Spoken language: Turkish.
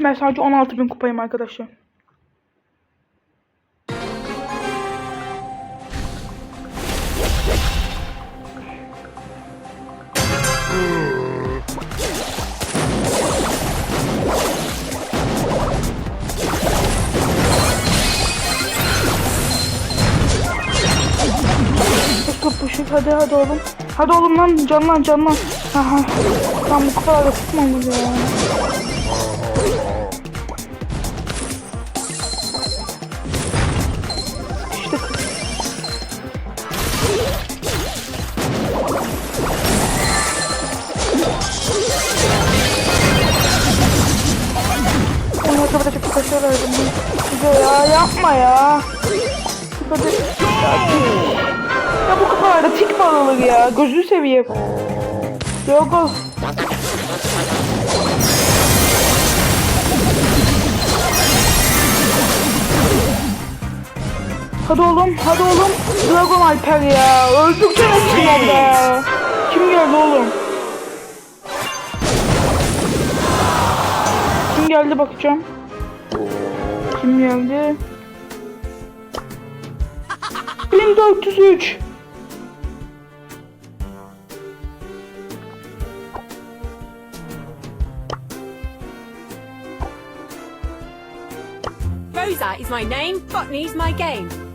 Ben sadece 16.000 kupayım arkadaşlar. Kapışık hadi hadi oğlum. Hadi oğlum lan canlan canlan. Aha. Tam bu kadar da tutmamalı ya. Kaşar verdim. Size ya yapma ya. Hadi. Ya bu kadar da tik alınır ya? Gözünü seveyim. Yok o. Hadi oğlum, hadi oğlum. Dragon Alper ya. Öldükçe nasıl geldi? Kim geldi oğlum? Kim geldi bakacağım. Kim geldi? 1403. Rosa is my name, Botany's my game.